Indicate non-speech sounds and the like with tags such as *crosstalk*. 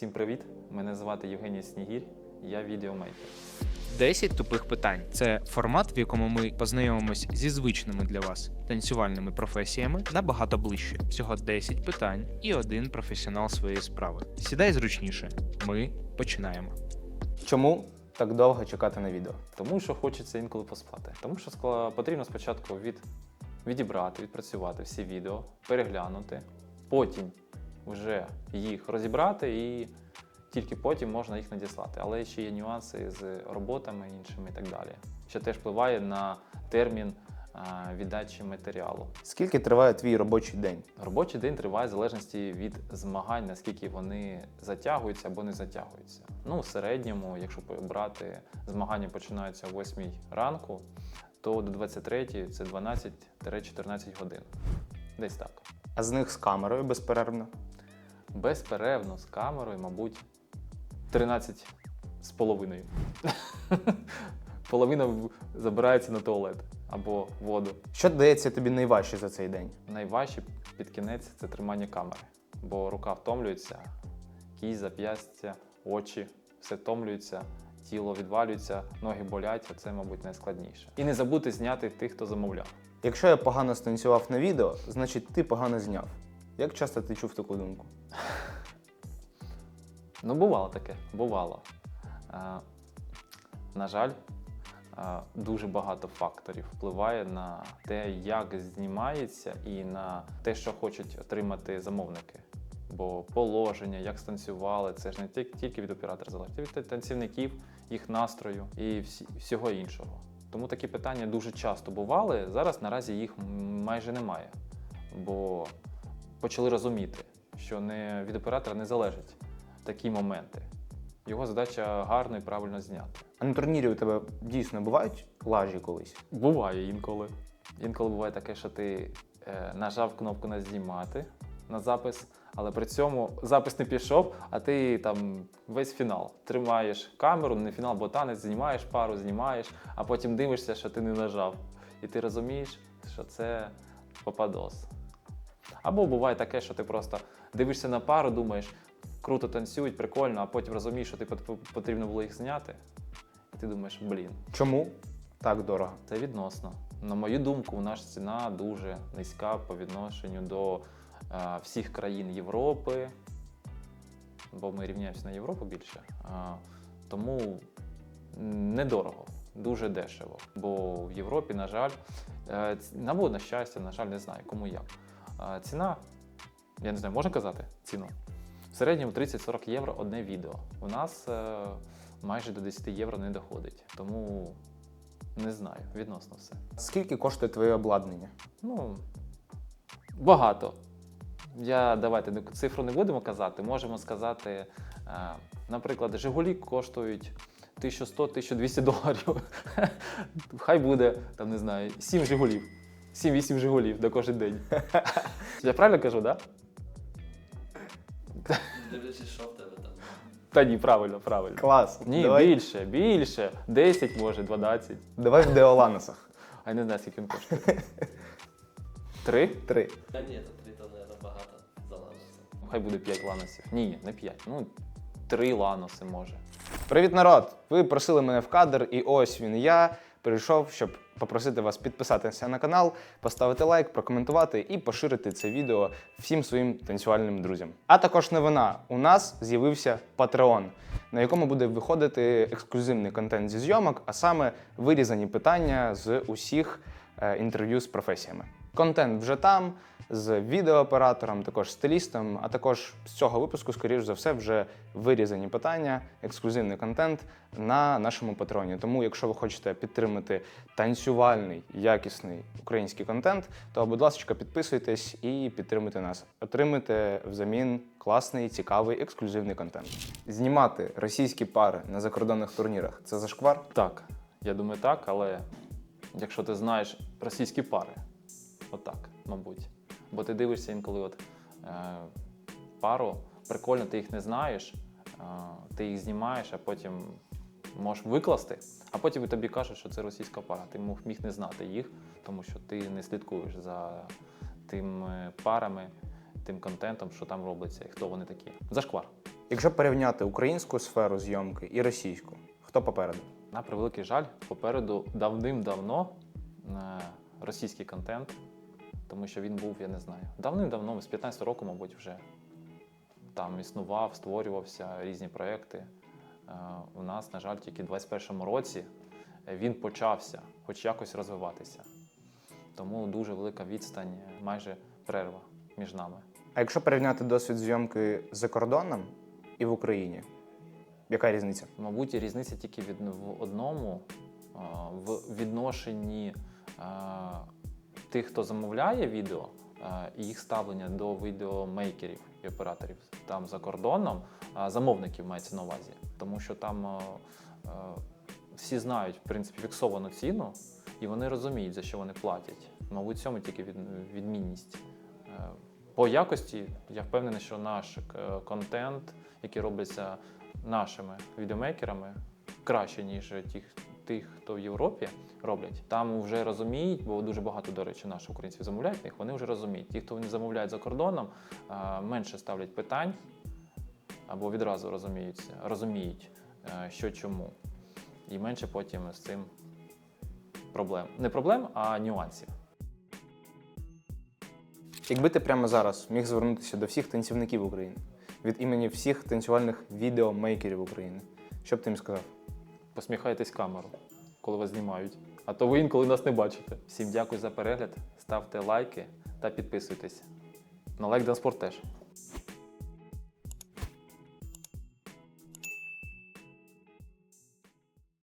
Всім привіт! Мене звати Євгеній Снігір, я відеомейкер. 10 тупих питань це формат, в якому ми познайомимось зі звичними для вас танцювальними професіями набагато ближче. Всього 10 питань і один професіонал своєї справи. Сідай зручніше. Ми починаємо. Чому так довго чекати на відео? Тому що хочеться інколи поспати. Тому що потрібно спочатку від, відібрати, відпрацювати всі відео, переглянути, потім вже їх розібрати і тільки потім можна їх надіслати. Але ще є нюанси з роботами іншими і так далі, що теж впливає на термін віддачі матеріалу. Скільки триває твій робочий день? Робочий день триває в залежності від змагань, наскільки вони затягуються або не затягуються. Ну, в середньому, якщо брати, змагання починаються о 8 ранку, то до 23 це 12-14 годин. Десь так. А з них з камерою безперервно. Безперервно з камерою, мабуть, 13 з половиною. *laughs* Половина забирається на туалет або воду. Що дається тобі найважче за цей день? Найважче під кінець це тримання камери, бо рука втомлюється, кість, зап'ястя, очі, все втомлюється, тіло відвалюється, ноги болять, а це, мабуть, найскладніше. І не забути зняти тих, хто замовляв. Якщо я погано станцював на відео, значить ти погано зняв. Як часто ти чув таку думку? *laughs* Ну, бувало таке, бувало. Е, на жаль, е, дуже багато факторів впливає на те, як знімається, і на те, що хочуть отримати замовники. Бо положення, як станцювали, це ж не тільки- від оператора залежить, від танцівників, їх настрою і всі, всього іншого. Тому такі питання дуже часто бували. Зараз наразі їх майже немає, бо почали розуміти, що не від оператора не залежить такі моменти. Його задача гарно і правильно зняти. А на турнірі у тебе дійсно бувають лажі колись? Буває інколи. Інколи буває таке, що ти е, нажав кнопку на знімати на запис, але при цьому запис не пішов, а ти там весь фінал тримаєш камеру, не фінал, бо танець, знімаєш пару, знімаєш, а потім дивишся, що ти не нажав. І ти розумієш, що це попадос. Або буває таке, що ти просто дивишся на пару, думаєш, круто танцюють, прикольно, а потім розумієш, що ти потрібно було їх зняти. І ти думаєш, блін, Чому так дорого? це відносно. На мою думку, у нас ціна дуже низька по відношенню до всіх країн Європи, бо ми рівняємося на Європу більше. Тому недорого, дуже дешево. Бо в Європі, на жаль, е, або на щастя, на жаль, не знаю, кому як. Ціна, я не знаю, можна казати ціну? В середньому 30-40 євро одне відео. У нас е, майже до 10 євро не доходить. Тому не знаю, відносно все. Скільки коштує твоє обладнання? Ну, багато. Я давайте цифру не будемо казати. Можемо сказати, е, наприклад, Жигулі коштують 1100-1200 доларів. *laughs* Хай буде, там не знаю, 7 Жигулів. 7-8 Жигулів до кожен день. *laughs* Я правильно кажу, так? Да? Дивлячись, що в тебе там. Та ні, правильно, правильно. Клас. Ні, давай, більше, більше. 10 може, 12. давай в Деоланосах. А я не знаю, скільки він коштує. *laughs* Три? Три. Та ні, то три то не багато залежиться. Хай буде 5 ланосів. Ні, не 5. Ну, 3 ланоси може. Привіт, народ! Ви просили мене в кадр, і ось він я прийшов, щоб попросити вас підписатися на канал, поставити лайк, прокоментувати і поширити це відео всім своїм танцювальним друзям. А також новина: у нас з'явився Patreon, на якому буде виходити ексклюзивний контент зі зйомок, а саме вирізані питання з усіх е, інтерв'ю з професіями. Контент вже там, з відеооператором, також стилістом, а також з цього випуску, скоріш за все, вже вирізані питання, ексклюзивний контент на нашому патреоні. Тому, якщо ви хочете підтримати танцювальний, якісний український контент, то, будь ласка, підписуйтесь і підтримуйте нас. Отримуйте взамін класний, цікавий, ексклюзивний контент. Знімати російські пари на закордонних турнірах це зашквар. Так, я думаю, так, але якщо ти знаєш російські пари, отак, мабуть. Бо ти дивишся інколи от, е, пару, прикольно, ти їх не знаєш, е, ти їх знімаєш, а потім можеш викласти, а потім тобі кажуть, що це російська пара. Ти міг не знати їх, тому що ти не слідкуєш за тими парами, тим контентом, що там робиться, і хто вони такі. Зашквар. Якщо порівняти українську сферу зйомки і російську, хто попереду? На превеликий жаль, попереду давним-давно е, російський контент, тому що він був, я не знаю, давним-давно, з 15 року, мабуть, вже там існував, створювався різні проекти. Е, У нас, на жаль, тільки в 21-му році він почався хоч якось розвиватися. Тому дуже велика відстань, майже перерва між нами. А якщо порівняти досвід зйомки за кордоном і в Україні, яка різниця? Мабуть, різниця тільки від, в одному в відношенні а, тих, хто замовляє відео, і їх ставлення до відеомейкерів і операторів там за кордоном, замовників мається на увазі. Тому що там а, а, всі знають, в принципі, фіксовану ціну, і вони розуміють, за що вони платять. Мабуть, цьому тільки відмінність. Е, По якості я впевнений, що наш е, контент, який робиться нашими відеомейкерами, краще, ніж тих, тих, хто в Європі роблять. Там вже розуміють, бо дуже багато, до речі, наших українців замовляють їх, вони вже розуміють. Ті, хто не замовляють за кордоном, менше ставлять питань або відразу розуміються, розуміють, е, що чому. І менше потім з цим проблем. Не проблем, а нюансів. Якби ти прямо зараз міг звернутися до всіх танцівників України від імені всіх танцювальних відеомейкерів України, що б ти їм сказав? Посміхайтесь камеру, коли вас знімають. А то ви інколи нас не бачите. Всім дякую за перегляд, ставте лайки та підписуйтесь. На лайк Спорт теж.